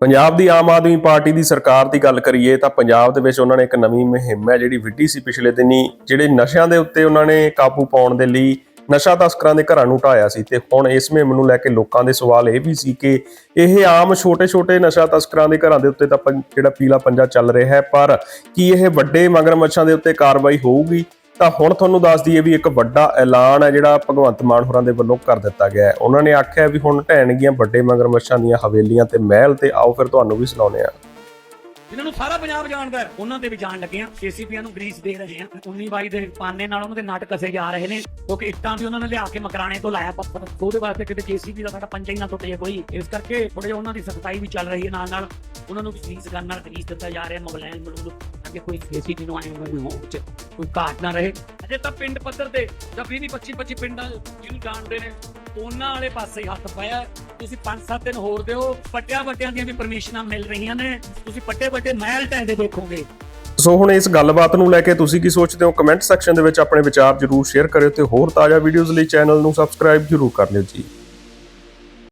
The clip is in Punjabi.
ਪੰਜਾਬ ਦੀ ਆਮ ਆਦਮੀ ਪਾਰਟੀ ਦੀ ਸਰਕਾਰ ਦੀ ਗੱਲ ਕਰੀਏ ਤਾਂ ਪੰਜਾਬ ਦੇ ਵਿੱਚ ਉਹਨਾਂ ਨੇ ਇੱਕ ਨਵੀਂ ਮੁਹਿੰਮ ਹੈ ਜਿਹੜੀ ਵਿੱਢੀ ਸੀ ਪਿਛਲੇ ਦਿਨੀ, ਜਿਹੜੇ ਨਸ਼ਿਆਂ ਦੇ ਉੱਤੇ ਉਹਨਾਂ ਨੇ ਕਾਬੂ ਪਾਉਣ ਦੇ ਲਈ ਨਸ਼ਾ ਤਸਕਰਾਂ ਦੇ ਘਰਾਂ ਨੂੰ ਢਾਇਆ ਸੀ ਤੇ ਹੁਣ ਇਸ ਮੁਹਿੰਮ ਨੂੰ ਲੈ ਕੇ ਲੋਕਾਂ ਦੇ ਸਵਾਲ ਇਹ ਵੀ ਸੀ ਕਿ ਇਹ ਆਮ ਛੋਟੇ-ਛੋਟੇ ਨਸ਼ਾ ਤਸਕਰਾਂ ਦੇ ਘਰਾਂ ਦੇ ਉੱਤੇ ਤਾਂ ਪੰ- ਜਿਹੜਾ ਪੀਲਾ ਪੰਜਾ ਚੱਲ ਰਿਹਾ ਹੈ, ਪਰ ਕੀ ਇਹ ਵੱਡੇ ਮਗਰਮੱਛਾਂ ਦੇ ਉੱਤੇ ਕਾਰਵਾਈ ਹੋਊਗੀ? ਤਾਂ ਹੁਣ ਤੁਹਾਨੂੰ ਦੱਸ ਦਈਏ ਵੀ ਇੱਕ ਵੱਡਾ ਐਲਾਨ ਹੈ ਜਿਹੜਾ ਭਗਵੰਤ ਮਾਨ ਹੋਰਾਂ ਦੇ ਵੱਲੋਂ ਕਰ ਦਿੱਤਾ ਗਿਆ ਹੈ। ਉਹਨਾਂ ਨੇ ਆਖਿਆ ਵੀ ਹੁਣ ਢਹਿਣਗੀਆਂ ਵੱਡੇ ਮਗਰਮੱਛਾਂ ਦੀਆਂ ਹਵੇਲੀਆਂ ਤੇ ਮਹਿਲ ਤੇ ਆਓ ਫਿਰ ਤੁਹਾਨੂੰ ਵੀ ਸੁਣਾਉਂਦੇ ਆ ਜਿਨ੍ਹਾਂ ਨੂੰ ਸਾਰਾ ਪੰਜਾਬ ਜਾਣਦਾ ਹੈ, ਉਹਨਾਂ ਤੇ ਵੀ ਜਾਣ ਲੱਗੇ ਆ ਕੇਸੀਪੀਆਂ ਨੂੰ ਗਰੀਸ ਦੇ ਰਹੇ ਆ 19 22 ਦੇ ਪਾਨੇ ਨਾਲ ਉਹਨਾਂ ਦੇ ਨਾਟਕ ਕਸੇ ਜਾ ਰਹੇ ਨੇ। ਕਿਉਂਕਿ ਇੱਟਾਂ ਵੀ ਉਹਨਾਂ ਨੇ ਲਿਆ ਕੇ ਮਕਰਾਣੇ ਤੋਂ ਲਾਇਆ ਪੱਥਰ। ਉਹਦੇ ਵਾਸਤੇ ਕਿਤੇ ਕੇਸੀਪੀ ਦਾ ਸਾਡਾ ਪੰਜਾ ਹੀ ਨਾ ਟੁੱਟ ਜਾਏ ਕੋਈ। ਇਸ ਕਰਕੇ ਥੋੜੇ ਉਹਨਾਂ ਦੀ ਸਖਤਾਈ ਵੀ ਚੱਲ ਰਹੀ ਹੈ ਨਾਲ ਨਾਲ ਉਹਨਾਂ ਨੂੰ ਗਰੀਸ ਕਰਨ ਨਾਲ ਗਰੀਸ ਦਿੱਤਾ ਜਾ ਰਿਹਾ ਮੁਗਲੈਨ ਮਲੂਲ ਅੱਗੇ ਕੋਈ ਕੇਸੀਪੀ ਨੂੰ ਆਏ ਹੋਏ ਹੋ ਚ ਕੋਈ ਘਾਟ ਨਾ ਰਹੇ। ਅਜੇ ਤਾਂ ਪਿੰਡ ਪੱਧਰ ਤੇ ਜਾਂ 20 25 25 ਪਿੰਡਾਂ ਜਿਹਨੂੰ ਜਾਣਦੇ ਨੇ ਉਹਨਾਂ ਵਾਲੇ ਪਾਸੇ ਹੱਥ ਪਾਇਆ। ਤੁਸੀਂ 5-7 ਦਿਨ ਹੋਰ ਦਿਓ ਪੱਟਿਆਂ ਵੱਟਿਆਂ ਦੀਆਂ ਵੀ ਪਰਮਿਸ਼ਨਾਂ ਮਿਲ ਰਹੀਆਂ ਨੇ। ਤੁਸੀਂ ਪੱਟੇ ਵੱਟੇ ਮਹਿਲ ਢਹਿੰਦੇ ਦੇਖੋਗੇ। ਸੋ ਹੁਣ ਇਸ ਗੱਲਬਾਤ ਨੂੰ ਲੈ ਕੇ ਤੁਸੀਂ ਕੀ ਸੋਚਦੇ ਹੋ ਕਮੈਂਟ ਸੈਕਸ਼ਨ ਦੇ ਵਿੱਚ ਆਪਣੇ ਵਿਚਾਰ ਜਰੂਰ ਸ਼ੇਅਰ ਕਰਿਓ ਤੇ ਹੋਰ ਤਾਜ਼ਾ ਵੀਡੀਓਜ਼ ਲਈ ਚੈਨਲ ਨੂੰ ਸਬਸਕ੍ਰਾਈਬ ਜਰੂਰ ਕਰ ਲਿਓ ਜੀ।